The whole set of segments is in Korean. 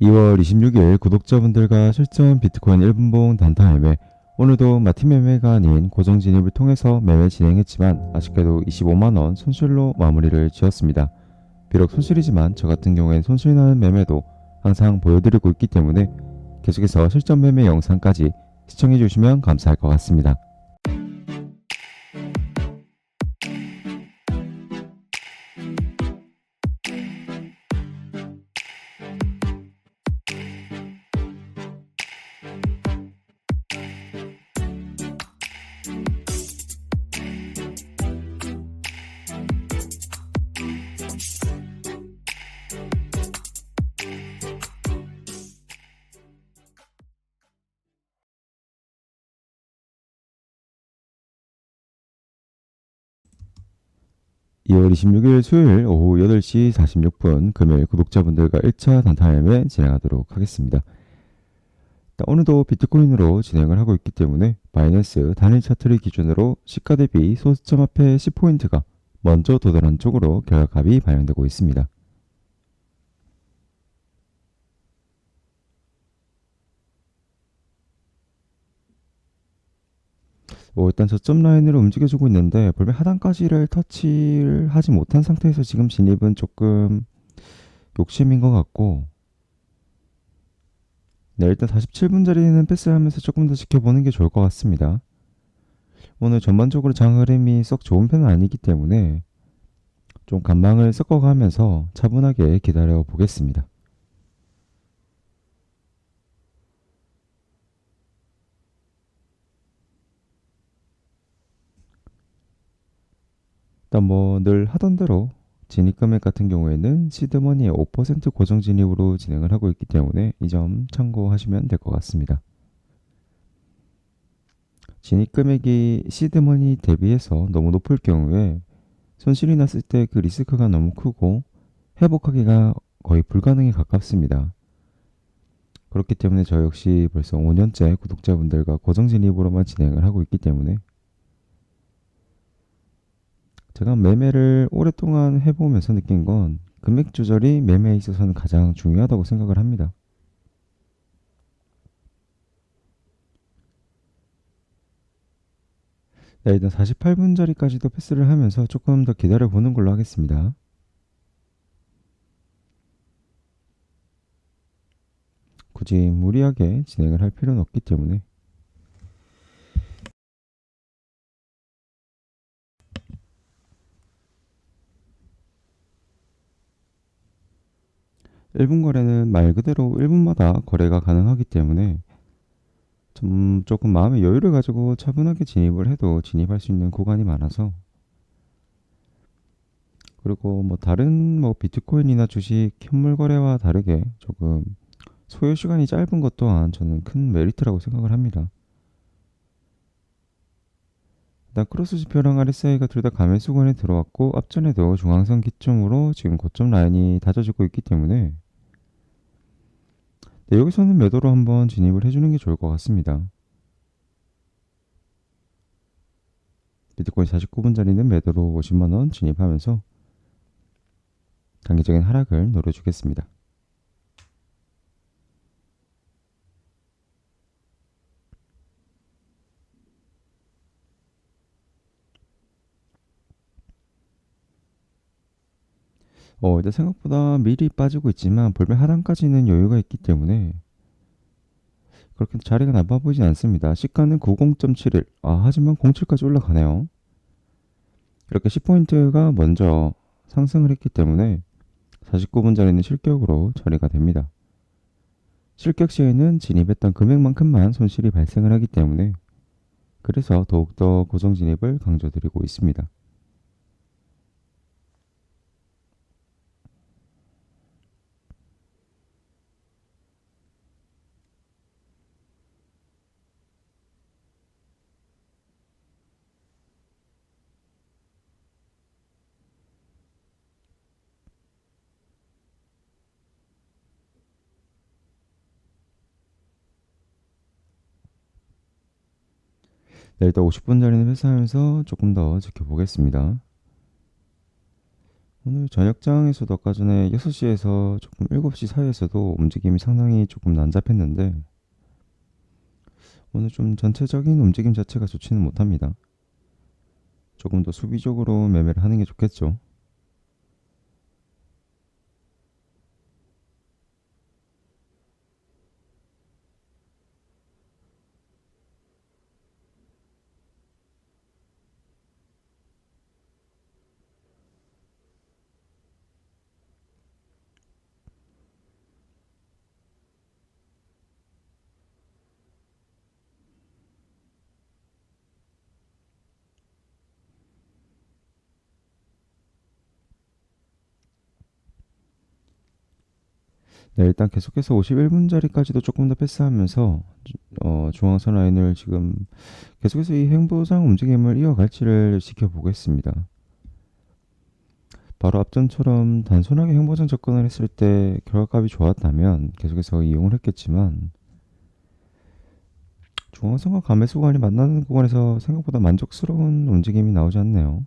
2월 26일 구독자분들과 실전 비트코인 1분봉 단타 매매 오늘도 마틴 매매가 아닌 고정 진입을 통해서 매매 진행했지만 아쉽게도 25만원 손실로 마무리를 지었습니다. 비록 손실이지만 저 같은 경우엔 손실 나는 매매도 항상 보여드리고 있기 때문에 계속해서 실전 매매 영상까지 시청해 주시면 감사할 것 같습니다. 이월 26일 수요일 오후 8시 46분 금요일 구독자분들과 1차 단타 매매 진행하도록 하겠습니다. 오늘도 비트코인으로 진행을 하고 있기 때문에 바이낸스 단일 차트를 기준으로 시가 대비 소수점 앞에 10포인트가 먼저 도달한 쪽으로 결과값이 반영되고 있습니다. 뭐 일단 저점 라인으로 움직여주고 있는데 볼면 하단까지를 터치를 하지 못한 상태에서 지금 진입은 조금 욕심인 것 같고 네 일단 47분짜리는 패스하면서 조금 더 지켜보는 게 좋을 것 같습니다. 오늘 전반적으로 장 흐름이 썩 좋은 편은 아니기 때문에 좀 간방을 섞어가면서 차분하게 기다려 보겠습니다. 일단 뭐 늘 하던 대로 진입 금액 같은 경우에는 시드머니의 5% 고정 진입으로 진행을 하고 있기 때문에 이 점 참고하시면 될 것 같습니다. 진입 금액이 시드머니 대비해서 너무 높을 경우에 손실이 났을 때 그 리스크가 너무 크고 회복하기가 거의 불가능에 가깝습니다. 그렇기 때문에 저 역시 벌써 5년째 구독자분들과 고정 진입으로만 진행을 하고 있기 때문에 제가 매매를 오랫동안 해보면서 느낀 건 금액 조절이 매매에 있어서는 가장 중요하다고 생각을 합니다. 네, 일단 48분짜리까지도 패스를 하면서 조금 더 기다려 보는 걸로 하겠습니다. 굳이 무리하게 진행을 할 필요는 없기 때문에 일분 거래는 말 그대로 1분마다 거래가 가능하기 때문에 좀 조금 마음의 여유를 가지고 차분하게 진입을 해도 진입할 수 있는 구간이 많아서 그리고 뭐 다른 뭐 비트코인이나 주식 현물 거래와 다르게 조금 소요 시간이 짧은 것 또한 저는 큰 메리트라고 생각을 합니다. 일단 크로스 지표랑 RSI가 둘다 가매수권에 들어왔고 앞전에도 중앙선 기점으로 지금 고점 라인이 다져지고 있기 때문에 네, 여기서는 매도로 한번 진입을 해주는 게 좋을 것 같습니다. 비트코인 49분짜리는 매도로 50만원 진입하면서 단기적인 하락을 노려주겠습니다. 어, 일단 생각보다 미리 빠지고 있지만 볼면 하단까지는 여유가 있기 때문에 그렇게 자리가 나빠 보이진 않습니다. 시가는 90.71. 아, 하지만 07까지 올라가네요. 이렇게 10포인트가 먼저 상승을 했기 때문에 49분짜리는 실격으로 처리가 됩니다. 실격 시에는 진입했던 금액만큼만 손실이 발생을 하기 때문에 그래서 더욱더 고정 진입을 강조드리고 있습니다. 네, 일단 50분짜리는 회사하면서 조금 더 지켜보겠습니다. 오늘 저녁장에서도 아까 전에 6시에서 조금 7시 사이에서도 움직임이 상당히 조금 난잡했는데 오늘 좀 전체적인 움직임 자체가 좋지는 못합니다. 조금 더 수비적으로 매매를 하는 게 좋겠죠. 네, 일단 계속해서 51분짜리까지도 조금 더 패스하면서 어, 중앙선 라인을 지금 계속해서 이 행보상 움직임을 이어갈지를 지켜보겠습니다. 바로 앞전처럼 단순하게 행보장 접근을 했을 때 결과값이 좋았다면 계속해서 이용을 했겠지만 중앙선과 감매수 간이 만나는 구간에서 생각보다 만족스러운 움직임이 나오지 않네요.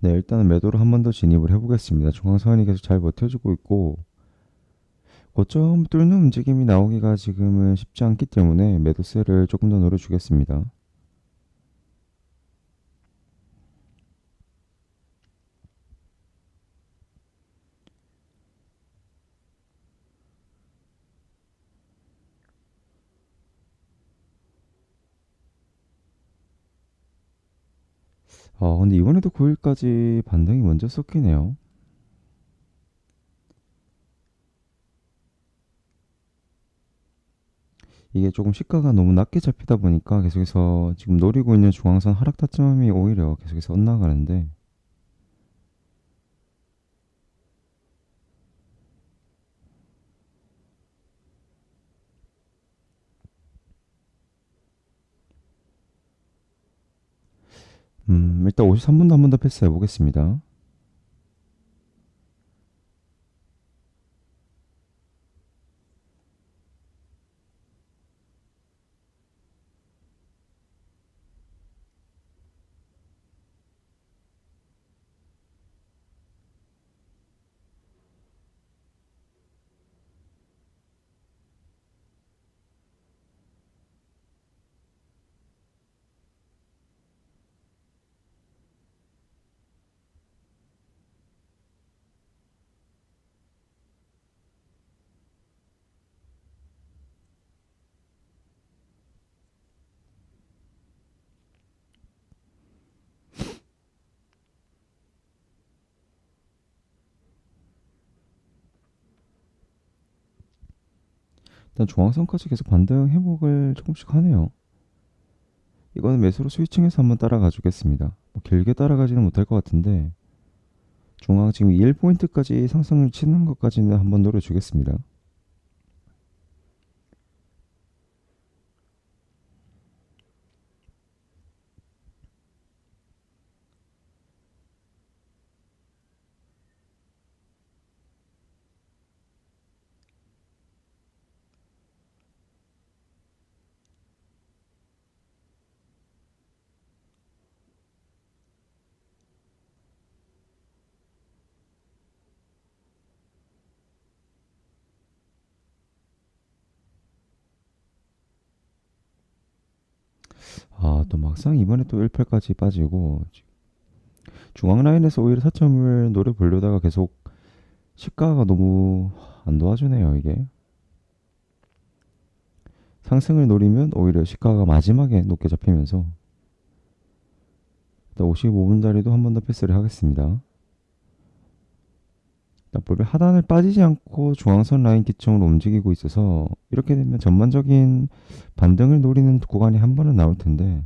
네, 일단은 매도를 한 번 더 진입을 해보겠습니다. 중앙선이 계속 잘 버텨주고 있고 고점 뚫는 움직임이 나오기가 지금은 쉽지 않기 때문에 매도세를 조금 더 노려주겠습니다. 아, 근데 이번에도 9일까지 반등이 먼저 섞이네요. 이게 조금 시가가 너무 낮게 잡히다 보니까 계속해서 지금 노리고 있는 중앙선 하락 타점이 오히려 계속해서 엇나가는데 음, 일단 53분도 한 번 더 패스해 보겠습니다. 일단 중앙선까지 계속 반등 회복을 조금씩 하네요. 이거는 매수로 스위칭해서 한번 따라가 주겠습니다. 뭐 길게 따라가지는 못할 것 같은데 중앙 지금 1포인트까지 상승을 치는 것까지는 한번 노려주겠습니다. 아, 또 막상 이번에 또 1패까지 빠지고 중앙 라인에서 오히려 타점을 노려보려다가 계속 시가가 너무 안 도와주네요, 이게. 상승을 노리면 오히려 시가가 마지막에 높게 잡히면서 일단 55분짜리도 한 번 더 패스를 하겠습니다. 볼배 하단을 빠지지 않고 중앙선 라인 기점으로 움직이고 있어서 이렇게 되면 전반적인 반등을 노리는 구간이 한 번은 나올 텐데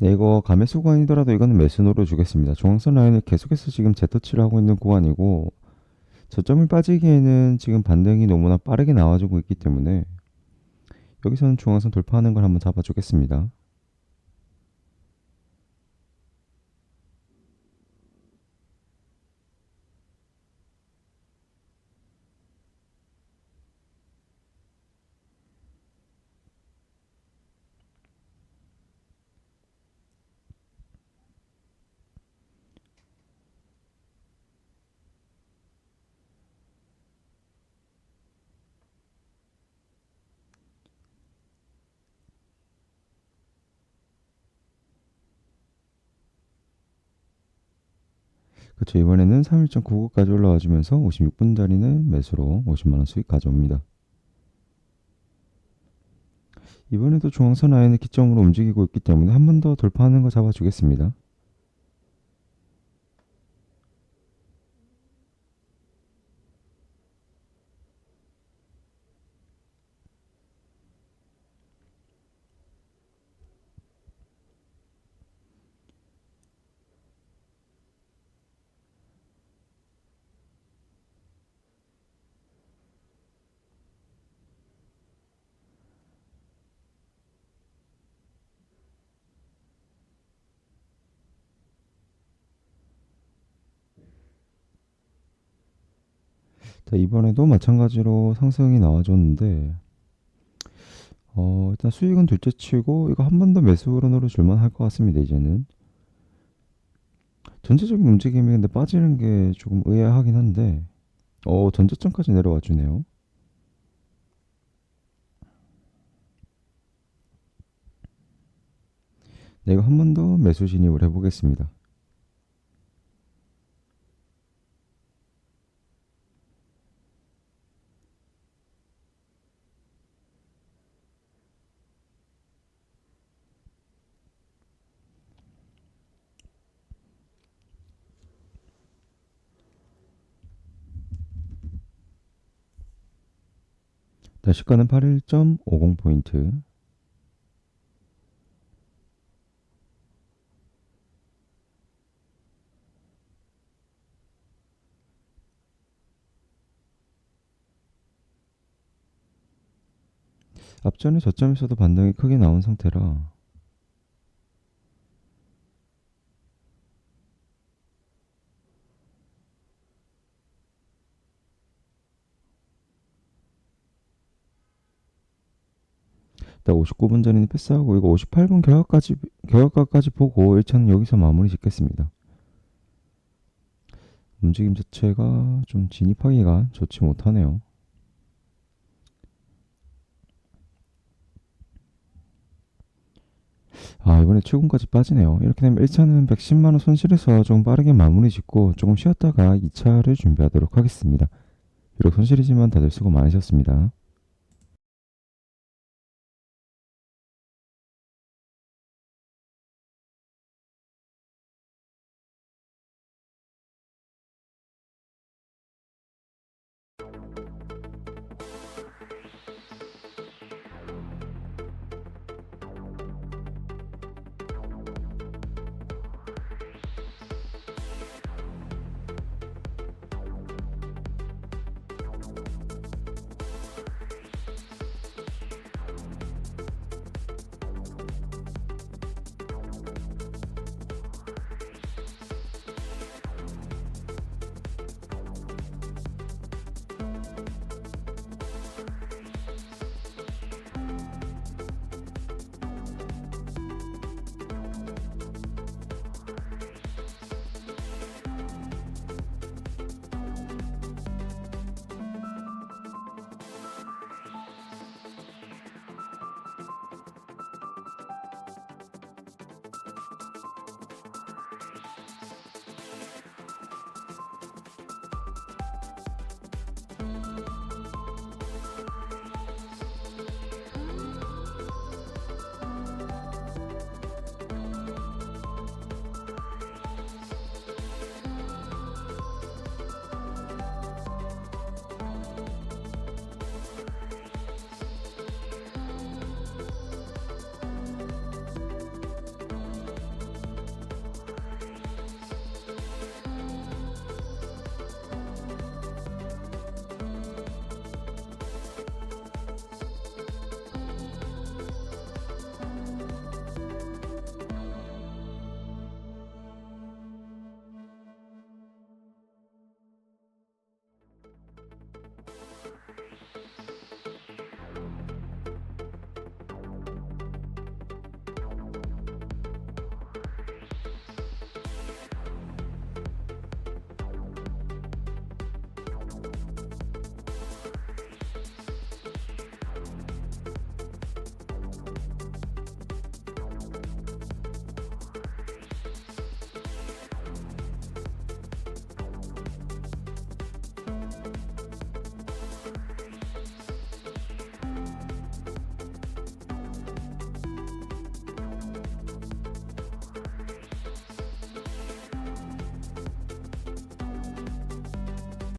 네, 이거 가매수 구간이더라도 이거는 매수노로 주겠습니다. 중앙선 라인을 계속해서 지금 재터치를 하고 있는 구간이고 저점을 빠지기에는 지금 반등이 너무나 빠르게 나와주고 있기 때문에 여기서는 중앙선 돌파하는 걸 한번 잡아주겠습니다. 그렇죠. 이번에는 31.99까지 올라와 주면서 56분짜리는 매수로 50만원 수익 가져옵니다. 이번에도 중앙선 라인을 기점으로 움직이고 있기 때문에 한 번 더 돌파하는 거 잡아주겠습니다. 자, 이번에도 마찬가지로 상승이 나와줬는데 어, 일단 수익은 둘째 치고 이거 한 번 더 매수 흐름으로 줄만 할 것 같습니다. 이제는 전체적인 움직임이 근데 빠지는 게 조금 의아하긴 한데 어, 전저점까지 내려와 주네요. 네, 이거 한 번 더 매수 진입을 해보겠습니다. 자, 시가는 81.50포인트. 앞전에 저점에서도 반등이 크게 나온 상태라 일단 59분 전에는 패스하고 이거 58분 결과까지 결과까지 보고 1차는 여기서 마무리 짓겠습니다. 움직임 자체가 좀 진입하기가 좋지 못하네요. 아 이번에 최고까지 빠지네요. 이렇게 되면 1차는 110만원 손실해서 좀 빠르게 마무리 짓고 조금 쉬었다가 2차를 준비하도록 하겠습니다. 비록 손실이지만 다들 수고 많으셨습니다.